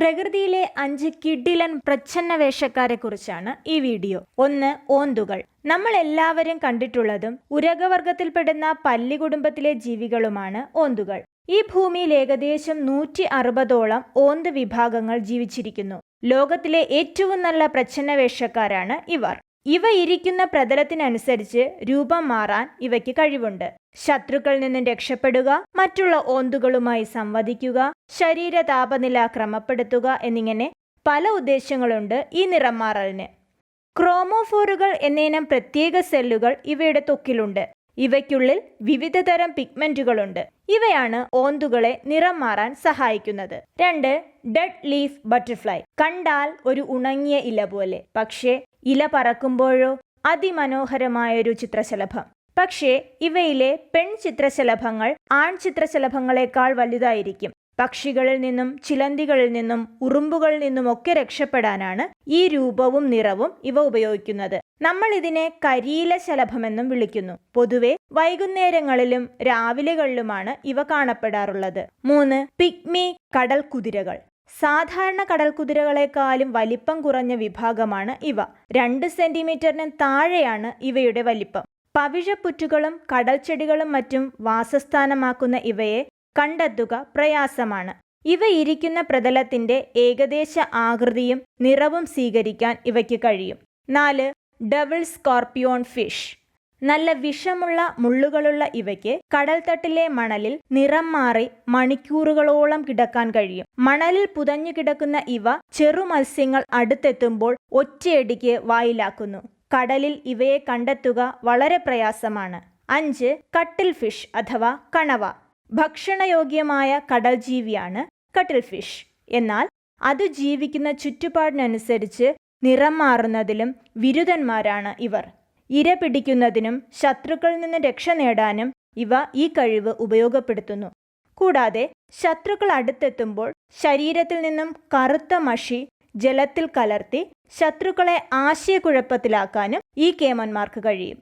പ്രകൃതിയിലെ അഞ്ച് കിഡിലൻ പ്രച്ഛന്ന വേഷക്കാരെ കുറിച്ചാണ് ഈ വീഡിയോ. ഒന്ന് ഓന്തുകൾ. നമ്മൾ എല്ലാവരും കണ്ടിട്ടുള്ളതും ഉരകവർഗത്തിൽപ്പെടുന്ന പല്ലി കുടുംബത്തിലെ ജീവികളുമാണ് ഓന്തുകൾ. ഈ ഭൂമിയിൽ ഏകദേശം നൂറ്റി അറുപതോളം ഓന്ത് വിഭാഗങ്ങൾ ജീവിച്ചിരിക്കുന്നു. ലോകത്തിലെ ഏറ്റവും നല്ല പ്രച്ഛന്ന വേഷക്കാരാണ് ഇവർ. ഇവ ഇരിക്കുന്ന പ്രതലത്തിനനുസരിച്ച് രൂപം മാറാൻ ഇവയ്ക്ക് കഴിവുണ്ട്. ശത്രുക്കളിൽ നിന്നും രക്ഷപ്പെടുക മറ്റുള്ള ഓന്തുകളുമായി സംവദിക്കുക ശരീര താപനില ക്രമപ്പെടുത്തുക എന്നിങ്ങനെ പല ഉദ്ദേശങ്ങളുണ്ട് ഈ നിറം മാറലിന്. ക്രോമോഫോറുകൾ എന്നിനം പ്രത്യേക സെല്ലുകൾ ഇവയുടെ ത്വക്കിലുണ്ട് ഇവയ്ക്കുള്ളിൽ വിവിധതരം പിഗ്മെന്റുകളുണ്ട്. ഇവയാണ് ഓന്തുകളെ നിറം മാറാൻ സഹായിക്കുന്നത്. രണ്ട് ഡെഡ് ലീഫ് ബട്ടർഫ്ലൈ. കണ്ടാൽ ഒരു ഉണങ്ങിയ ഇല പോലെ. പക്ഷേ ഇല പറക്കുമ്പോഴോ? അതിമനോഹരമായൊരു ചിത്രശലഭം. പക്ഷേ ഇവയിലെ പെൺ ചിത്രശലഭങ്ങൾ ആൺ ചിത്രശലഭങ്ങളെക്കാൾ വലുതായിരിക്കും. പക്ഷികളിൽ നിന്നും ചിലന്തികളിൽ നിന്നും ഉറുമ്പുകളിൽ നിന്നുമൊക്കെ രക്ഷപ്പെടാനാണ് ഈ രൂപവും നിറവും ഇവ ഉപയോഗിക്കുന്നത്. നമ്മൾ ഇതിനെ കരിയില ശലഭമെന്നും വിളിക്കുന്നു. പൊതുവെ വൈകുന്നേരങ്ങളിലും രാവിലെകളിലുമാണ് ഇവ കാണപ്പെടാറുള്ളത്. മൂന്ന് പിഗ്മി കടൽ കുതിരകൾ സാധാരണ കടൽ കുതിരകളെക്കാളും വലിപ്പം കുറഞ്ഞ വിഭാഗമാണ് ഇവ. രണ്ട് സെന്റിമീറ്ററിന് താഴെയാണ് ഇവയുടെ വലിപ്പം. പവിഴപ്പുറ്റുകളും കടൽച്ചെടികളും മറ്റും വാസസ്ഥാനമാക്കുന്ന ഇവയെ കണ്ടെത്തുക പ്രയാസമാണ്. ഇവ ഇരിക്കുന്ന പ്രതലത്തിന്റെ ഏകദേശ ആകൃതിയും നിറവും സ്വീകരിക്കാൻ ഇവയ്ക്ക് കഴിയും. നാല് ഡബിൾ സ്കോർപ്പിയോൺ ഫിഷ്. നല്ല വിഷമുള്ള മുള്ളുകളുള്ള ഇവയ്ക്ക് കടൽത്തട്ടിലെ മണലിൽ നിറം മാറി മണിക്കൂറുകളോളം കിടക്കാൻ കഴിയും. മണലിൽ പുതഞ്ഞു കിടക്കുന്ന ഇവ ചെറു മത്സ്യങ്ങൾ അടുത്തെത്തുമ്പോൾ ഒറ്റയടിക്ക് വായിലാക്കുന്നു. കടലിൽ ഇവയെ കണ്ടെത്തുക വളരെ പ്രയാസമാണ്. അഞ്ച് കട്ടിൽ ഫിഷ് അഥവാ കണവ. ഭക്ഷണയോഗ്യമായ കടൽ ജീവിയാണ് കട്ടിൽ ഫിഷ് എന്നാൽ അത് ജീവിക്കുന്ന ചുറ്റുപാടിനനുസരിച്ച് നിറം മാറുന്നതിലും വിരുദ്ധന്മാരാണ് ഇവർ. ഇര പിടിക്കുന്നതിനും ശത്രുക്കളിൽ നിന്ന് രക്ഷ നേടാനും ഇവ ഈ കഴിവ് ഉപയോഗപ്പെടുത്തുന്നു. കൂടാതെ ശത്രുക്കൾ അടുത്തെത്തുമ്പോൾ ശരീരത്തിൽ നിന്നും കറുത്ത മഷി ജലത്തിൽ കലർത്തി ശത്രുക്കളെ ആശയക്കുഴപ്പത്തിലാക്കാനും ഈ കേമന്മാർക്ക് കഴിയും.